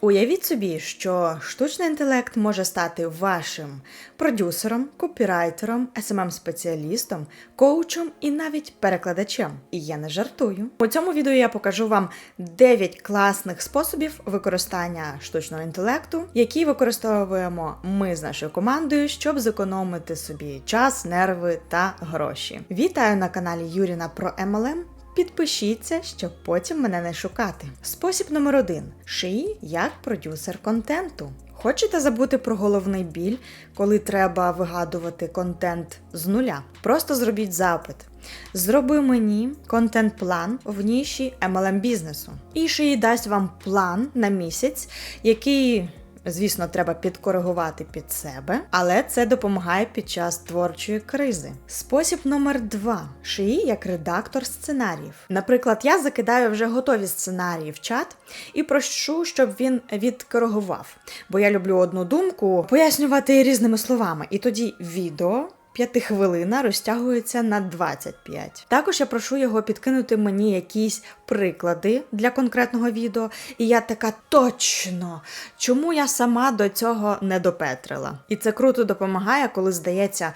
Уявіть собі, що штучний інтелект може стати вашим продюсером, копірайтером, smm спеціалістом коучем і навіть перекладачем. І я не жартую. У цьому відео я покажу вам 9 класних способів використання штучного інтелекту, які використовуємо ми з нашою командою, щоб зекономити собі час, нерви та гроші. Вітаю на каналі Юріна про MLM. Підпишіться, щоб потім мене не шукати. Спосіб номер один: шиї як продюсер контенту. Хочете забути про головний біль, коли треба вигадувати контент з нуля? Просто зробіть запит. Зроби мені контент-план в ніші MLM бізнесу. І шиї дасть вам план на місяць, який Звісно, треба підкоригувати під себе, але це допомагає під час творчої кризи. Спосіб номер два: шиї як редактор сценаріїв. Наприклад, я закидаю вже готові сценарії в чат і прошу, щоб він відкоригував. Бо я люблю одну думку пояснювати різними словами. І тоді відео п'ятихвилина розтягується на 25. Також я прошу його підкинути мені якісь приклади для конкретного відео, і я така точно, чому я сама до цього не допетрила. І це круто допомагає, коли здається.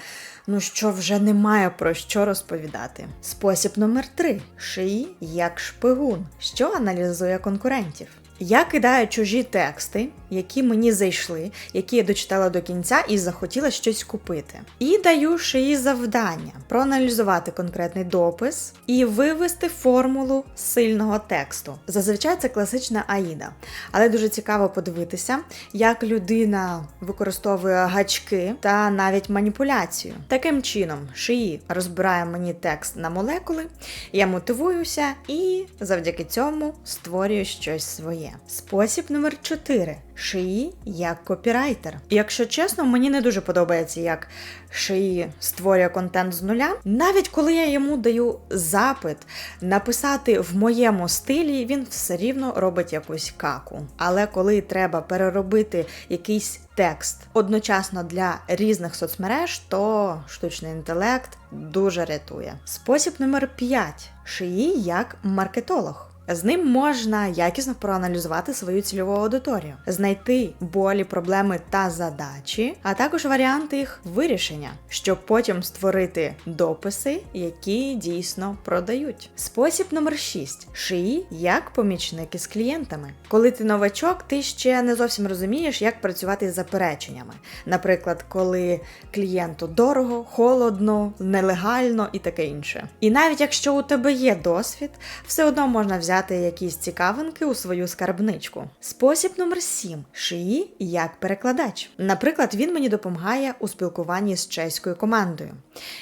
Ну що вже немає про що розповідати. Спосіб номер три: шиї як шпигун, що аналізує конкурентів. Я кидаю чужі тексти, які мені зайшли, які я дочитала до кінця і захотіла щось купити. І даю шиї завдання проаналізувати конкретний допис і вивести формулу сильного тексту. Зазвичай це класична аїда. Але дуже цікаво подивитися, як людина використовує гачки та навіть маніпуляцію. Таким чином, шиї розбирає мені текст на молекули, я мотивуюся і завдяки цьому створюю щось своє. Спосіб номер 4 шиї як копірайтер. Якщо чесно, мені не дуже подобається, як шиї створює контент з нуля. Навіть коли я йому даю запит написати в моєму стилі, він все рівно робить якусь каку. Але коли треба переробити якийсь текст одночасно для різних соцмереж, то штучний інтелект дуже рятує. Спосіб номер 5 шиї як маркетолог. З ним можна якісно проаналізувати свою цільову аудиторію, знайти болі, проблеми та задачі, а також варіанти їх вирішення, щоб потім створити дописи, які дійсно продають. Спосіб номер 6. шиї як помічники з клієнтами. Коли ти новачок, ти ще не зовсім розумієш, як працювати з запереченнями. Наприклад, коли клієнту дорого, холодно, нелегально і таке інше. І навіть якщо у тебе є досвід, все одно можна взяти взяти якісь цікавинки у свою скарбничку. Спосіб номер 7. шиї як перекладач. Наприклад, він мені допомагає у спілкуванні з чеською командою.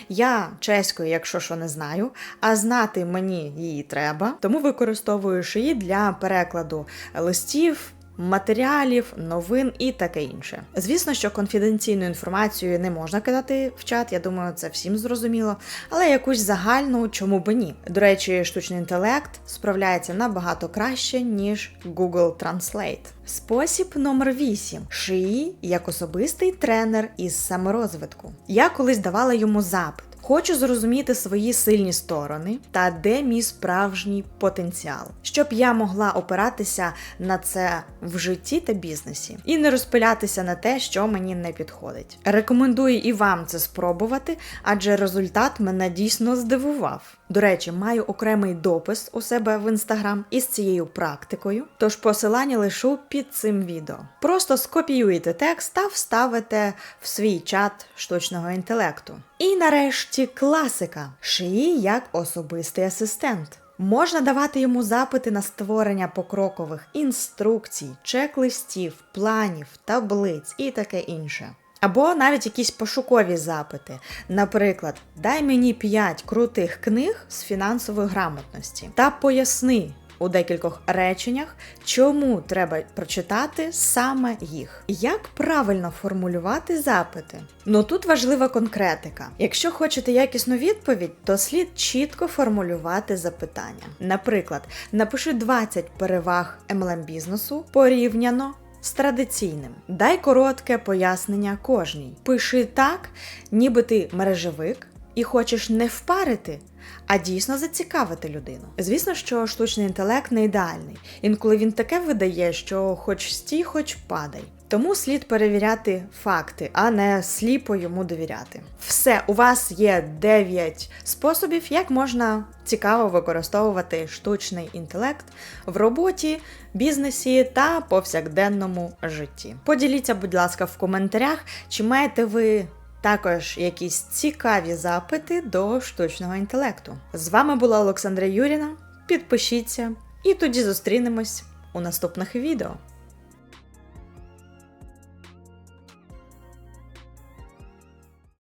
Я чеською, якщо що не знаю, а знати мені її треба, тому використовую шиї для перекладу листів матеріалів, новин і таке інше. Звісно, що конфіденційну інформацію не можна кидати в чат, я думаю, це всім зрозуміло, але якусь загальну, чому би ні. До речі, штучний інтелект справляється набагато краще, ніж Google Translate. Спосіб номер 8. шиї як особистий тренер із саморозвитку. Я колись давала йому запит. Хочу зрозуміти свої сильні сторони та де мій справжній потенціал, щоб я могла опиратися на це в житті та бізнесі і не розпилятися на те, що мені не підходить. Рекомендую і вам це спробувати, адже результат мене дійсно здивував. До речі, маю окремий допис у себе в інстаграм із цією практикою, тож посилання лишу під цим відео. Просто скопіюєте текст та вставите в свій чат штучного інтелекту. І нарешті класика шиї як особистий асистент. Можна давати йому запити на створення покрокових інструкцій, чек-листів, планів, таблиць і таке інше. Або навіть якісь пошукові запити. Наприклад, дай мені 5 крутих книг з фінансової грамотності та поясни, у декількох реченнях, чому треба прочитати саме їх. Як правильно формулювати запити? Ну тут важлива конкретика. Якщо хочете якісну відповідь, то слід чітко формулювати запитання. Наприклад, напиши 20 переваг MLM бізнесу порівняно. З традиційним. Дай коротке пояснення кожній. Пиши так, ніби ти мережевик і хочеш не впарити, а дійсно зацікавити людину. Звісно, що штучний інтелект не ідеальний. Інколи він таке видає, що хоч стій, хоч падай. Тому слід перевіряти факти, а не сліпо йому довіряти. Все, у вас є 9 способів, як можна цікаво використовувати штучний інтелект в роботі, бізнесі та повсякденному житті. Поділіться, будь ласка, в коментарях, чи маєте ви також якісь цікаві запити до штучного інтелекту. З вами була Олександра Юріна. Підпишіться, і тоді зустрінемось у наступних відео.